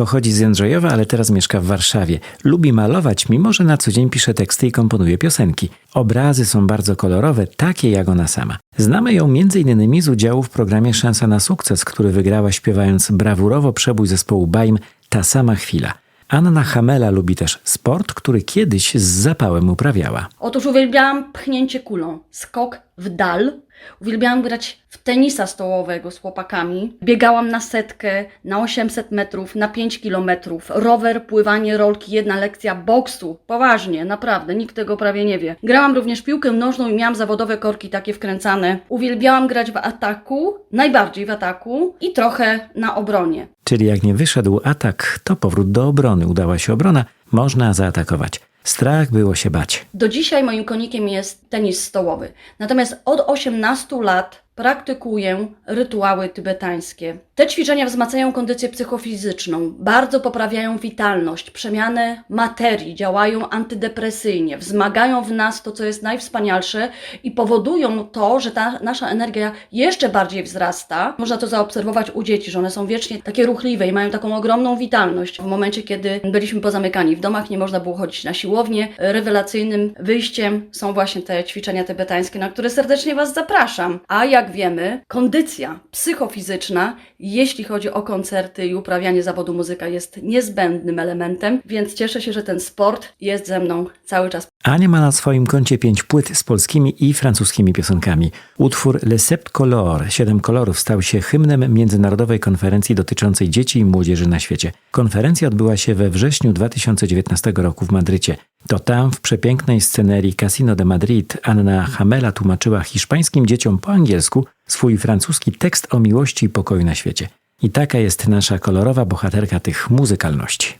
Pochodzi z Jędrzejowa, ale teraz mieszka w Warszawie. Lubi malować, mimo że na co dzień pisze teksty i komponuje piosenki. Obrazy są bardzo kolorowe, takie jak ona sama. Znamy ją m.in. z udziału w programie Szansa na sukces, który wygrała śpiewając brawurowo przebój zespołu Baim Ta sama chwila. Anna Hamela lubi też sport, który kiedyś z zapałem uprawiała. Otóż uwielbiałam pchnięcie kulą, skok w dal. Uwielbiałam grać w tenisa stołowego z chłopakami. Biegałam na setkę, na 800 metrów, na 5 kilometrów. Rower, pływanie, rolki, jedna lekcja boksu. Poważnie, naprawdę, nikt tego prawie nie wie. Grałam również piłkę nożną i miałam zawodowe korki takie wkręcane. Uwielbiałam grać w ataku, najbardziej w ataku i trochę na obronie. Czyli jak nie wyszedł atak, to powrót do obrony. Udała się obrona, można zaatakować. Strach było się bać. Do dzisiaj moim konikiem jest tenis stołowy. Natomiast od 18 lat praktykuję rytuały tybetańskie. Te ćwiczenia wzmacniają kondycję psychofizyczną, bardzo poprawiają witalność, przemianę materii, działają antydepresyjnie, wzmagają w nas to, co jest najwspanialsze i powodują to, że ta nasza energia jeszcze bardziej wzrasta. Można to zaobserwować u dzieci, że one są wiecznie takie ruchliwe i mają taką ogromną witalność. W momencie, kiedy byliśmy pozamykani w domach, nie można było chodzić na siłownię. Rewelacyjnym wyjściem są właśnie te ćwiczenia tybetańskie, na które serdecznie Was zapraszam. A wiemy, kondycja psychofizyczna, jeśli chodzi o koncerty i uprawianie zawodu muzyka, jest niezbędnym elementem, więc cieszę się, że ten sport jest ze mną cały czas. Ania ma na swoim koncie pięć płyt z polskimi i francuskimi piosenkami. Utwór Le Sept Color, Siedem kolorów, stał się hymnem międzynarodowej konferencji dotyczącej dzieci i młodzieży na świecie. Konferencja odbyła się we wrześniu 2019 roku w Madrycie. To tam, w przepięknej scenerii Casino de Madrid, Anna Hamela tłumaczyła hiszpańskim dzieciom po angielsku swój francuski tekst o miłości i pokoju na świecie. I taka jest nasza kolorowa bohaterka tych muzykalności.